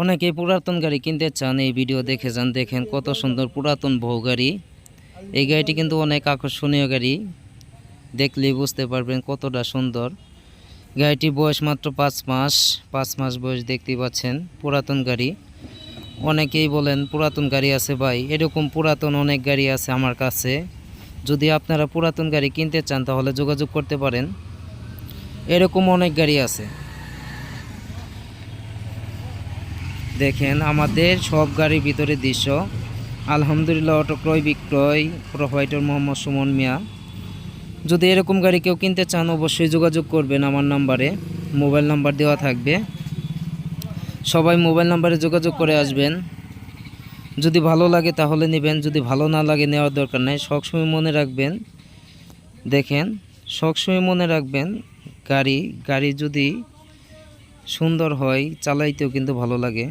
অনেকেই পুরাতন গাড়ি কিনতে চান, এই ভিডিও দেখে যান, দেখেন কত সুন্দর পুরাতন বহু গাড়ি। এই গাড়িটি কিন্তু অনেক আকর্ষণীয় গাড়ি, দেখলেই বুঝতে পারবেন কতটা সুন্দর। গাড়িটি বয়স মাত্র পাঁচ মাস পাঁচ মাস বয়স দেখতে পাচ্ছেন, পুরাতন গাড়ি। অনেকেই বলেন পুরাতন গাড়ি আছে ভাই, এরকম পুরাতন অনেক গাড়ি আছে আমার কাছে। যদি আপনারা পুরাতন গাড়ি কিনতে চান তাহলে যোগাযোগ করতে পারেন। এরকম অনেক গাড়ি আছে। দেখেন আমাদের সব গাড়ির ভিতরে দৃশ্য। আলহামদুলিল্লাহ, অটো ক্রয়, বিক্রয়, প্রোভাইডার মোহাম্মদ সুমন মিয়া। যদি এরকম গাড়ি কেউ কিনতে চান, অবশ্যই যোগাযোগ করবেন আমার নাম্বারে। মোবাইল নাম্বার দেওয়া থাকবে। সবাই মোবাইল নাম্বারে যোগাযোগ করে আসবেন। যদি ভালো লাগে তাহলে নেবেন, যদি ভালো না লাগে নেওয়ার দরকার নাই। সবসময় মনে রাখবেন, দেখেন, সবসময় মনে রাখবেন, গাড়ি গাড়ি যদি সুন্দর হয়, চালাইতেও কিন্তু ভালো লাগে।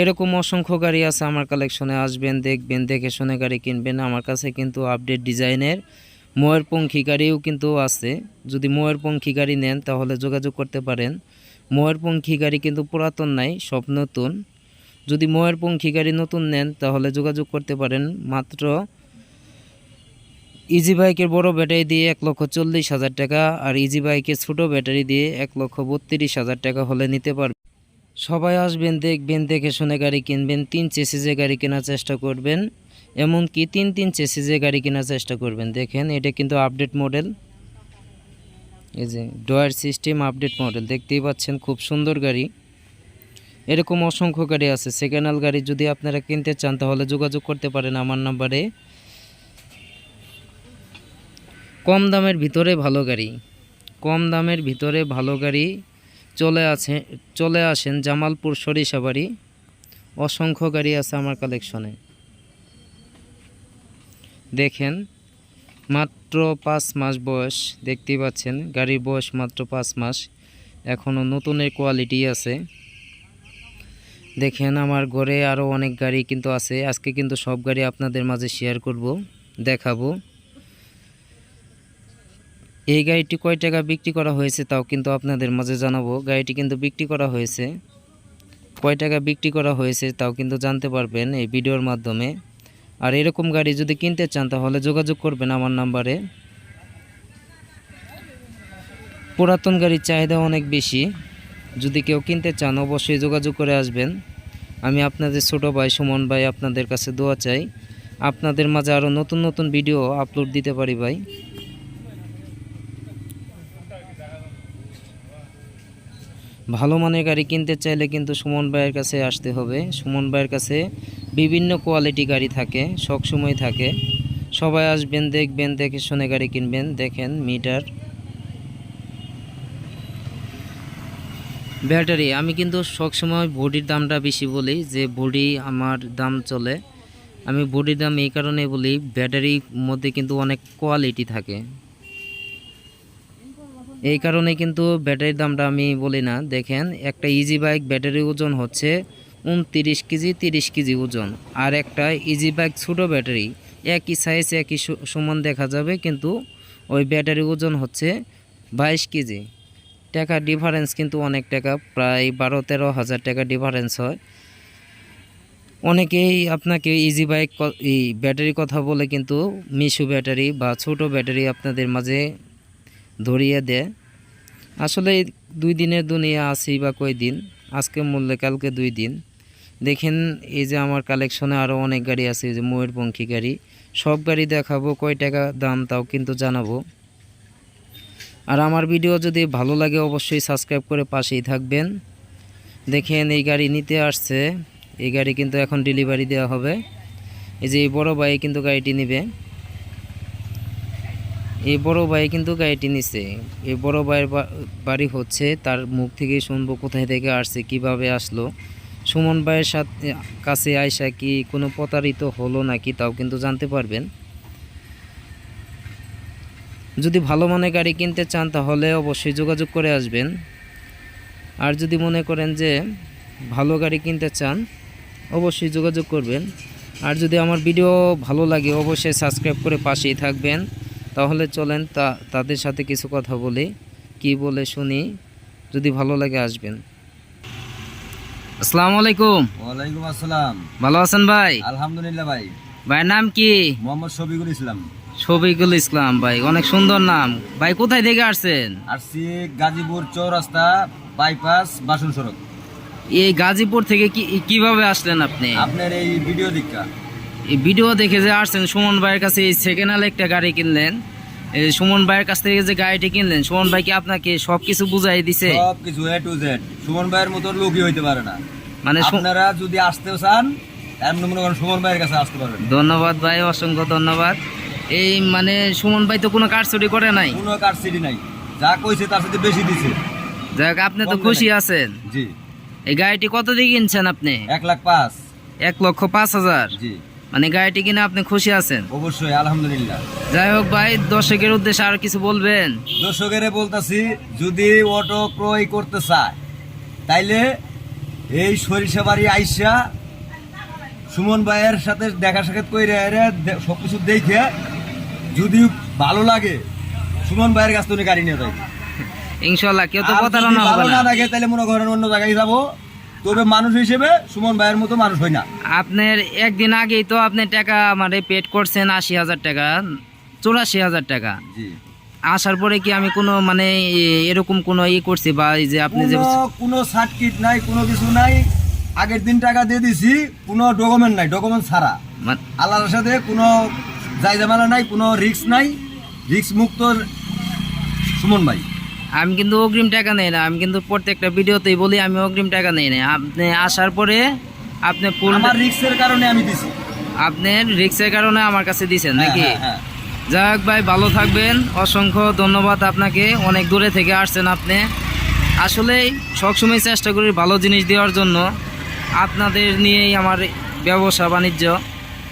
এরকম অসংখ্য গাড়ি আছে আমার কালেকশনে, আসবেন, দেখবেন, দেখে শুনে গাড়ি কিনবেন। আমার কাছে কিন্তু আপডেট ডিজাইনের ময়ূরপঙ্খী গাড়িও কিন্তু আছে। যদি ময়ূরপঙ্খী গাড়ি নেন, তাহলে যোগাযোগ করতে পারেন। ময়ূরপঙ্খী গাড়ি কিন্তু পুরাতন নাই, সব নতুন। যদি ময়ূরপঙ্খী গাড়ি নতুন নেন, তাহলে যোগাযোগ করতে পারেন। মাত্র ইজি বাইকের বড় ব্যাটারি দিয়ে এক লক্ষ চল্লিশ হাজার টাকা, আর ইজি বাইকের ছোটো ব্যাটারি দিয়ে এক লক্ষ বত্রিশ হাজার টাকা হলে নিতে পারবেন। সবাই আসবেন, দেখবেন, দেখে শুনে গাড়ি কিনবেন, তিন চেসিজে গাড়ি কেনার চেষ্টা করবেন, এমনকি তিন তিন চেসিজে গাড়ি কেনার চেষ্টা করবেন। দেখেন, এটা কিন্তু আপডেট মডেল এই যে ডয়ার সিস্টেম আপডেট মডেল দেখতেই পাচ্ছেন, খুব সুন্দর গাড়ি। এরকম অসংখ্য গাড়ি আছে। সেকেন্ড হ্যান্ড গাড়ি যদি আপনারা কিনতে চান, তাহলে যোগাযোগ করতে পারেন আমার নাম্বারে কম দামের ভিতরে ভালো গাড়ি। কম দামের ভিতরে ভালো গাড়ি। চলে আছে, চলে আসেন জামালপুর সরিষাবাড়ি অসংখ্য গাড়ি আছে আমার কালেকশনে দেখেন, মাত্র পাঁচ মাস বয়স, দেখতেই পাচ্ছেন, গাড়ির বয়স মাত্র পাঁচ মাস এখনও নতুনের কোয়ালিটি আছে। দেখেন, আমার ঘরে আরও অনেক গাড়ি কিন্তু আছে, আজকে কিন্তু সব গাড়ি আপনাদের মাঝে শেয়ার করব, দেখাবো। এই গাড়িটি কয় টাকা বিক্রি করা হয়েছে তাও কিন্তু আপনাদের মাঝে জানাব। গাড়িটি কিন্তু বিক্রি করা হয়েছে। কয় টাকা বিক্রি করা হয়েছে তাও কিন্তু জানতে পারবেন এই ভিডিওর মাধ্যমে। আর এরকম গাড়ি যদি কিনতে চান তাহলে যোগাযোগ করবেন আমার নাম্বারে। পুরাতন গাড়ির চাহিদা অনেক বেশি। যদি কেউ কিনতে চান অবশ্যই যোগাযোগ করে আসবেন। আমি আপনাদের ছোট ভাই সুমন ভাই আপনাদের কাছে দোয়া চাই। আপনাদের মাঝে আরও নতুন নতুন ভিডিও আপলোড দিতে পারি ভাই। ভালো মানের গাড়ি কিনতে চাইলে কিন্তু সুমন ভাইয়ের কাছে আসতে হবে। সুমন ভাইয়ের কাছে বিভিন্ন কোয়ালিটি গাড়ি থাকে সবসময় থাকে। সবাই আসবেন, দেখবেন, দেখে শুনে গাড়ি কিনবেন। দেখেন মিটার। ব্যাটারি, আমি কিন্তু সবসময় বডির দামটা বেশি বলি যে বডি আমার দাম চলে। আমি বডির দাম এই কারণে বলি, ব্যাটারির মধ্যে কিন্তু অনেক কোয়ালিটি থাকে। এই কারণে কিন্তু ব্যাটারির দামটা আমি বলি না। দেখেন, একটা ইজি বাইক ব্যাটারি ওজন হচ্ছে উনতিরিশ কেজি, তিরিশ কেজি ওজন। আর একটা ইজি বাইক ছোটো ব্যাটারি, একই সাইজ একই সমান দেখা যাবে, কিন্তু ওই ব্যাটারি ওজন হচ্ছে বাইশ কেজি। টাকা ডিফারেন্স কিন্তু অনেক টাকা, প্রায় বারো, তেরো হাজার টাকা ডিফারেন্স হয়। অনেকেই আপনাকে ইজি বাইক ব্যাটারি কথা বলে কিন্তু মিশু ব্যাটারি বা ছোট ব্যাটারি আপনাদের মাঝে ধরিয়ে দেয় আসলে দুই দিনের দুনিয়া আছি বা কই দিন? আজকে মূল্যে কালকে দুই দিন। দেখেন এই যে আমার কালেকশনে আরও অনেক গাড়ি আছে, এই যে ময়ূরপঙ্খী গাড়ি। সব গাড়ি দেখাবো, কয় টাকা দাম তাও কিন্তু জানাব। আর আমার ভিডিও যদি ভালো লাগে অবশ্যই সাবস্ক্রাইব করে পাশেই থাকবেন। দেখেন এই গাড়ি নিতে আসছে। এই গাড়ি কিন্তু এখন ডেলিভারি দেওয়া হবে। এই যে এই বড় ভাই কিন্তু গাড়িটি নেবে। এই বড় ভাই কিন্তু গাড়িটি নিছে। এই বড় ভাইয়ের বাড়ি হচ্ছে, তার মুখ থেকে শুনব কোথায় থেকে আসছে, কীভাবে আসলো। সুমন ভাইয়ের সাথে কাছে আয়সা কি কোনো প্রতারিত হলো নাকি তাও কিন্তু জানতে পারবেন। যদি ভালো মানের গাড়ি কিনতে চান তাহলে অবশ্যই যোগাযোগ করে আসবেন। আর যদি মনে করেন যে ভালো গাড়ি কিনতে চান, অবশ্যই যোগাযোগ করবেন। আর যদি আমার ভিডিও ভালো লাগে, অবশ্যই সাবস্ক্রাইব করে পাশেই থাকবেন। তাহলে চলেন তা তাদের সাথে কিছু কথা বলি। কি বলে শুনি যদি ভালো লাগে আসবেন। আসসালামু আলাইকুম। ওয়ালাইকুম আসসালাম। ভালো আছেন ভাই? আলহামদুলিল্লাহ ভাই। ভাইয়ের নাম কি? মোহাম্মদ শফিকুল ইসলাম। শফিকুল ইসলাম ভাই অনেক সুন্দর নাম। ভাই কোথায় থেকে আসছেন? আসছি গাজীপুর চৌরাস্তা বাইপাস বাসন সড়ক। এই গাজীপুর থেকে কি কীভাবে আসলেন আপনি? আপনার এই ভিডিও দীক্ষা। এই ভিডিও দেখে যে আসছেন সুমন ভাইয়ের কাছে এই সেকেন্ড হ্যান্ড একটা গাড়ি কিনলেন। এই সুমন ভাইয়ের কাছ থেকে যে গাড়িটি কিনলেন সুমন ভাই কি আপনাকে সবকিছু বুঝাই দিছে? সব কিছু এ টু জেড সুমন ভাইয়ের মতো লোকই হইতে পারে না। মানে আপনারা যদি আসতেও চান এমন মনে করেন সুমন ভাইয়ের কাছে আসতে পারবেন। ধন্যবাদ ভাই অসংখ্য ধন্যবাদ। এই মানে সুমন ভাই তো কোনো কাজ চুরি করে নাই? কোনো কার সিডি নাই। যা কইছে তার সাথে বেশি দিছে। যাক আপনি তো খুশি আছেন। জি। এই গাড়িটি কত দিয়ে কিনছেন আপনি? এক লাখ পাঁচ। এক লক্ষ পাঁচ হাজার। জি। মানে গাড়িটি কিনে আপনি খুশি আছেন? অবশ্যই আলহামদুলিল্লাহ। যাই হোক ভাই দর্শকের উদ্দেশ্যে আর কিছু বলবেন? দর্শকেরে বলতাছি যদি অটো ক্রয় করতে চায় তাইলে এই সরিষা বাড়ি আইসা সুমন ভাইয়ের সাথে দেখা সাক্ষাৎ করে সব কিছু দেখে যদি ভালো লাগে সুমন ভাইয়ের কাছ থেকে গাড়ি নিয়ে যাই ইনশাল্লাহ কেউ তো প্রতারণা হবে না। না লাগে তাহলে মনে করেন অন্য জায়গায় যাব। তবে মানুষ হিসেবে সুমন ভাইয়ের মতো মানুষ হয় না। আপনার একদিন আগেই তো আপনি টাকা মানে পেড করছেন আশি হাজার টাকা চুরাশি হাজার টাকা। জি। আসার পরে কি আমি কোনো মানে এরকম কোনো ই করছি বা এই যে আপনি যে কোনো সার্টিফিকেট নাই কোনো কিছু নাই। আগের দিন টাকা দিয়ে দিছি কোনো ডকুমেন্ট নাই ডকুমেন্ট ছাড়া। আল্লাহর সাথে কোনো যাই জামালা নাই কোনো রিস্ক নাই। রিস্ক মুক্ত সুমন ভাই। আমি কিন্তু অগ্রিম টাকা নেই না আমি কিন্তু প্রত্যেকটা ভিডিওতেই বলি আমি অগ্রিম টাকা নেই না। আপনি আসার পরে আপনি আমার রিস্কের কারণে আমি দিছি। আপনার রিক্সের কারণে আমার কাছে দিছেন হ্যাঁ, নাকি? হ্যাঁ, হ্যাঁ। যাক ভাই ভালো থাকবেন। অসংখ্য ধন্যবাদ আপনাকে। অনেক দূরে থেকে আসছেন আপনি। আসলে সবসময় চেষ্টা করি ভালো জিনিস দেওয়ার জন্য। আপনাদের নিয়েই আমার ব্যবসা বাণিজ্য।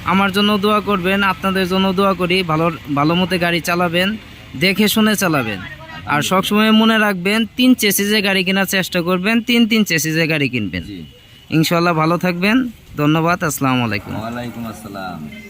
আমার জন্য দোয়া করবেন আপনাদের জন্য দোয়া করি। ভালো ভালো মতো গাড়ি চালাবেন দেখে শুনে চালাবেন। আর সবসময় মনে রাখবেন তিন চেসিজে গাড়ি কেনার চেষ্টা করবেন তিন তিন চেসিজে গাড়ি কিনবেন। ইনশাল্লাহ ভালো থাকবেন। ধন্যবাদ আসসালামু আলাইকুম। ওয়ালাইকুম আসসালাম।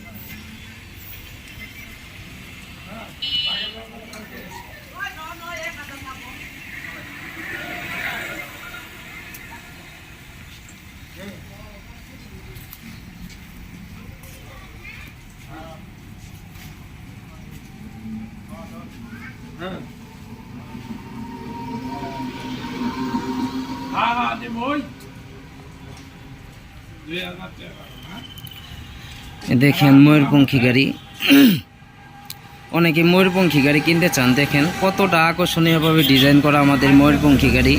দেখেন ময়ূরপঙ্খী গাড়ি। অনেকে ময়ূরপঙ্খী গাড়ি কিনতে চান, দেখেন কতটা আকর্ষণীয়ভাবে ডিজাইন করা আমাদের ময়ূরপঙ্খী গাড়ি।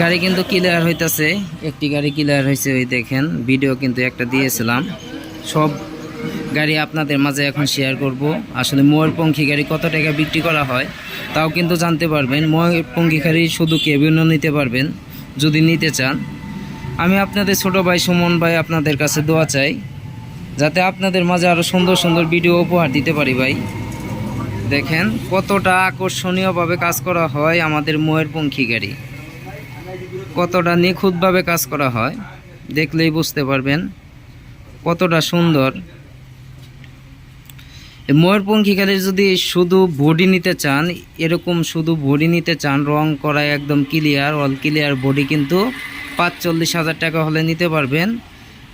গাড়ি কিন্তু ক্লিয়ার হইতাছে, একটি গাড়ি ক্লিয়ার হয়েছে ওই দেখেন ভিডিও কিন্তু একটা দিয়েছিলাম। সব গাড়ি আপনাদের মাঝে এখন শেয়ার করব। আসলে ময়ূরপঙ্খী গাড়ি কত টাকা বিক্রি করা হয়, তাও কিন্তু জানতে পারবেন। ময়ূরপঙ্খী গাড়ি শুধু কেবিনও নিতে পারবেন? যদি নিতে চান, আমি আপনাদের ছোট ভাই সুমন ভাই আপনাদের কাছে দোয়া চাই, যাতে আপনাদের মাঝে আরও সুন্দর সুন্দর ভিডিও উপহার দিতে পারি ভাই। দেখেন কতটা আকর্ষণীয়ভাবে কাজ করা হয় আমাদের ময়ূরপঙ্খী গাড়ি। কতটা নিখুঁতভাবে কাজ করা হয়, দেখলেই বুঝতে পারবেন কতটা সুন্দর। ময়ূরপঙ্খী যদি শুধু বডি নিতে চান, এরকম শুধু বডি নিতে চান, রং করা একদম ক্লিয়ার অল ক্লিয়ার বডি কিন্তু পাঁচচল্লিশ হাজার টাকা হলে নিতে পারবেন।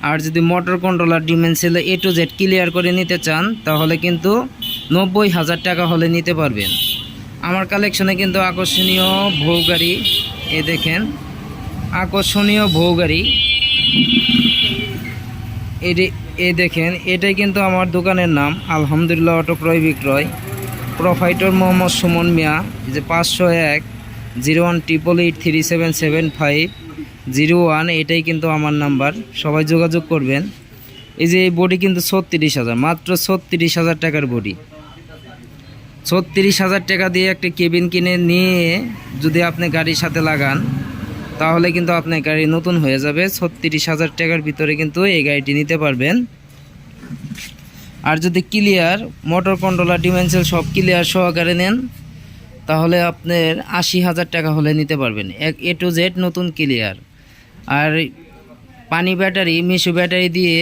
আর যদি motor controller dimensional A to Z clear করে নিতে চান, তাহলে কিন্তু নব্বই হাজার টাকা হলে নিতে পারবেন। আমার কালেকশনে কিন্তু আকর্ষণীয় ভৌ গাড়ি, এ দেখেন, আকর্ষণীয় ভৌ গাড়ি। এটি এ দেখেন, এটাই কিন্তু আমার দোকানের নাম। আলহামদুলিল্লাহ, অটো ক্রয় বিক্রয়। প্রোফাইটর মোহাম্মদ সুমন মিয়া, এই যে পাঁচশো এক, zero one triple eight, three seven seven five, zero one, এটাই কিন্তু আমার নাম্বার। সবাই যোগাযোগ করবেন। এই যে এই বডি কিন্তু ছত্রিশ হাজার, মাত্র ছত্রিশ হাজার টাকার বডি। ছত্রিশ হাজার টাকা দিয়ে একটা কেবিন কিনে নিয়ে যদি আপনি গাড়ির সাথে লাগান তাহলে কিন্তু আপনার গাড়ি নতুন হয়ে যাবে। ছত্রিশ হাজার টাকার ভিতরে কিন্তু এই গাড়িটি নিতে পারবেন। আর যদি ক্লিয়ার মোটর কন্ট্রোলার ডিমেনশিয়াল সব ক্লিয়ার সহকারে নেন, তাহলে আপনার আশি হাজার টাকা হলে নিতে পারবেন। এক এ টু জেড নতুন ক্লিয়ার আর পানি ব্যাটারি, মিশু ব্যাটারি দিয়ে,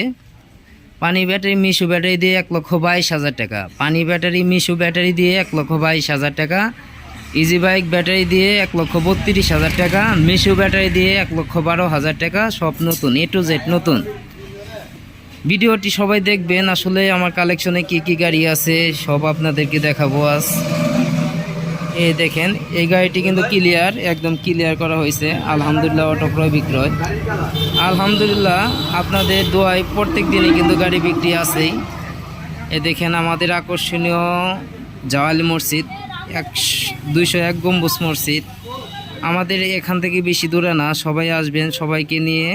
পানি ব্যাটারি, মিশু ব্যাটারি দিয়ে এক লক্ষ বাইশ হাজার টাকা। পানি ব্যাটারি, মিশু ব্যাটারি দিয়ে এক লক্ষ বাইশ হাজার টাকা। ইজি বাইক ব্যাটারি দিয়ে এক লক্ষ বত্রিশ হাজার টাকা মিশু ব্যাটারি দিয়ে এক লক্ষ বারো হাজার টাকা, সব নতুন এ টু জেড নতুন। ভিডিওটি সবাই দেখবেন, আসলে আমার কালেকশনে কি কি গাড়ি আছে, সব আপনাদেরকে দেখাবো আজ। এই দেখেন, এই গাড়িটি কিন্তু ক্লিয়ার একদম ক্লিয়ার করা হয়েছে, আলহামদুলিল্লাহ অটো ক্রয় বিক্রয়। আলহামদুলিল্লাহ, আপনাদের দোয়ায় প্রত্যেক দিনই কিন্তু গাড়ি বিক্রি আছেই। এ দেখেন, আমাদের আকর্ষণীয় জাওয়ালি মসজিদ। দুইশো এক গম্বুজ মসজিদ। আমাদের এখান থেকে বেশি দূরে না, সবাই আসবেন, সবাইকে নিয়ে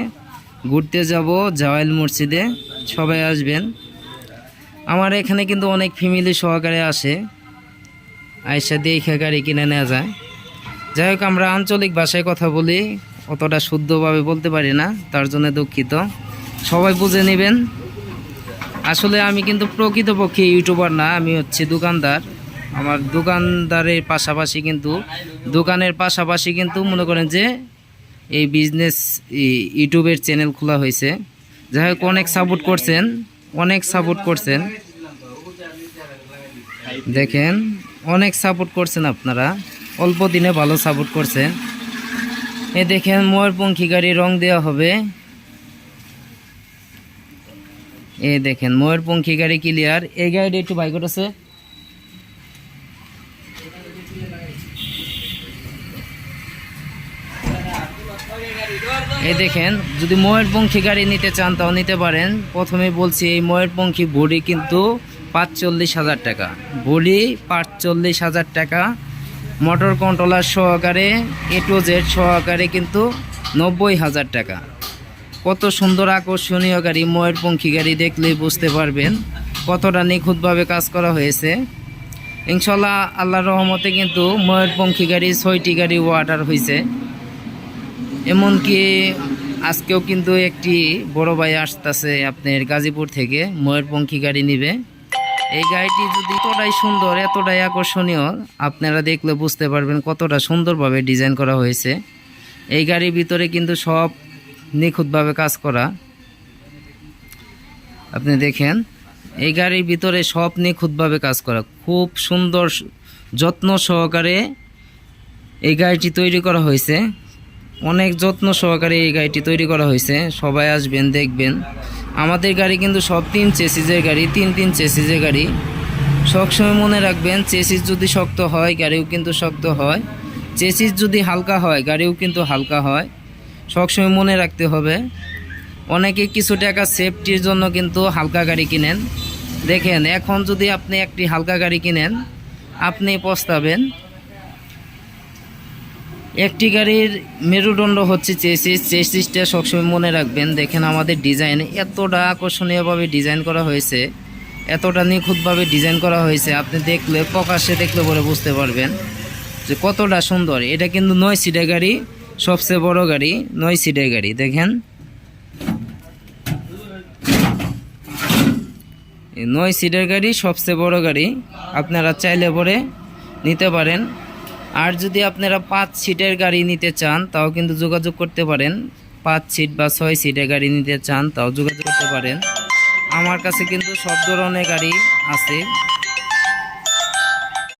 ঘুরতে যাব জাওয়াল মসজিদে, সবাই আসবেন। আমার এখানে কিন্তু অনেক ফ্যামিলি সহকারে আসে আয়সা দেখে গাড়ি কিনে নেওয়া যায়। যাই হোক, আমরা আঞ্চলিক ভাষায় কথা বলি, অতটা শুদ্ধভাবে বলতে পারি না, তার জন্য দুঃখিত। সবাই বুঝে নেবেন। আসলে আমি কিন্তু প্রকৃতপক্ষে ইউটিউবার না, আমি হচ্ছে দোকানদার। আমার দোকানদারের পাশাপাশি কিন্তু, দোকানের পাশাপাশি কিন্তু মনে করেন যে এই বিজনেস ইউটিউবের চ্যানেল খোলা হয়েছে। যাই হোক, অনেক সাপোর্ট করছেন, অনেক সাপোর্ট করছেন। দেখেন, অনেক সাপোর্ট করছেন আপনারা। অল্প দিনে ভালো সাপোর্ট করছেন। এ দেখেন, ময়ূরপঙ্খী গাড়ি রং দেওয়া হবে। এ দেখেন, ময়ূরপঙ্খী গাড়ি ক্লিয়ার এই গাড়িটা একটু বাইকট আছে। এই দেখেন, যদি ময়ূরপঙ্খী গাড়ি নিতে চান তাও নিতে পারেন। প্রথমে বলছি, এই ময়ূরপঙ্খী বডি কিন্তু পাঁচচল্লিশ হাজার টাকা। বডি পাঁচচল্লিশ হাজার টাকা। মোটর কন্ট্রোলার সহকারে এ টু জেড সহকারে কিন্তু নব্বই হাজার টাকা। কত সুন্দর আকর্ষণীয় গাড়ি, ময়ূরপঙ্খী গাড়ি দেখলেই বুঝতে পারবেন কতটা নিখুঁতভাবে কাজ করা হয়েছে। ইনশাল্লাহ আল্লাহর রহমতে কিন্তু ময়ূরপঙ্খী গাড়ি ছয়টি গাড়ি অর্ডার হয়েছে। এমনকি আজকেও কিন্তু একটি বড় ভাই আসতেছে আপনার গাজীপুর থেকে, ময়ূরপঙ্খী গাড়ি নিবে। এই গাড়িটি যদি এতটাই সুন্দর, এতটাই আকর্ষণীয়, আপনারা দেখলে বুঝতে পারবেন কতটা সুন্দরভাবে ডিজাইন করা হয়েছে। এই গাড়ির ভিতরে কিন্তু সব নিখুঁতভাবে কাজ করা। আপনি দেখেন, এই গাড়ির ভিতরে সব নিখুঁতভাবে কাজ করা। খুব সুন্দর, যত্ন সহকারে এই গাড়িটি তৈরি করা হয়েছে। অনেক যত্ন সহকারে এই গাড়িটি তৈরি করা হয়েছে। সবাই আসবেন, দেখবেন। আমাদের গাড়ি কিন্তু সব তিন চেসিজের গাড়ি, তিন তিন চেসিজের গাড়ি। সবসময় মনে রাখবেন, চেসিস যদি শক্ত হয়, গাড়িও কিন্তু শক্ত হয়। চেসিস যদি হালকা হয়, গাড়িও কিন্তু হালকা হয়। সবসময় মনে রাখতে হবে, অনেকে কিছু টাকা সেফটির জন্য কিন্তু হালকা গাড়ি কিনেন। দেখেন, এখন যদি আপনি একটি হালকা গাড়ি কিনেন, আপনি পস্তাবেন। একটি গাড়ির মেরুদণ্ড হচ্ছে চেসিস, চেসিসটা সবসময় মনে রাখবেন। দেখেন আমাদের ডিজাইন এতটা আকর্ষণীয়ভাবে ডিজাইন করা হয়েছে, এতটা নিখুঁতভাবে ডিজাইন করা হয়েছে, আপনি দেখলে, প্রকাশ্যে দেখলে পরে বুঝতে পারবেন যে কতটা সুন্দর। এটা কিন্তু নয় সিটের গাড়ি, সবচেয়ে বড় গাড়ি, নয় সিটের গাড়ি, দেখেন। নয় সিটের গাড়ি সবচেয়ে বড় গাড়ি, আপনারা চাইলে পরে নিতে পারেন। আর যদি আপনারা পাঁচ সিটের গাড়ি নিতে চান, তাও কিন্তু যোগাযোগ করতে পারেন। পাঁচ সিট বা ছয় সিটের গাড়ি নিতে চান, তাও যোগাযোগ করতে পারেন। আমার কাছে কিন্তু সব ধরনের গাড়ি আছে।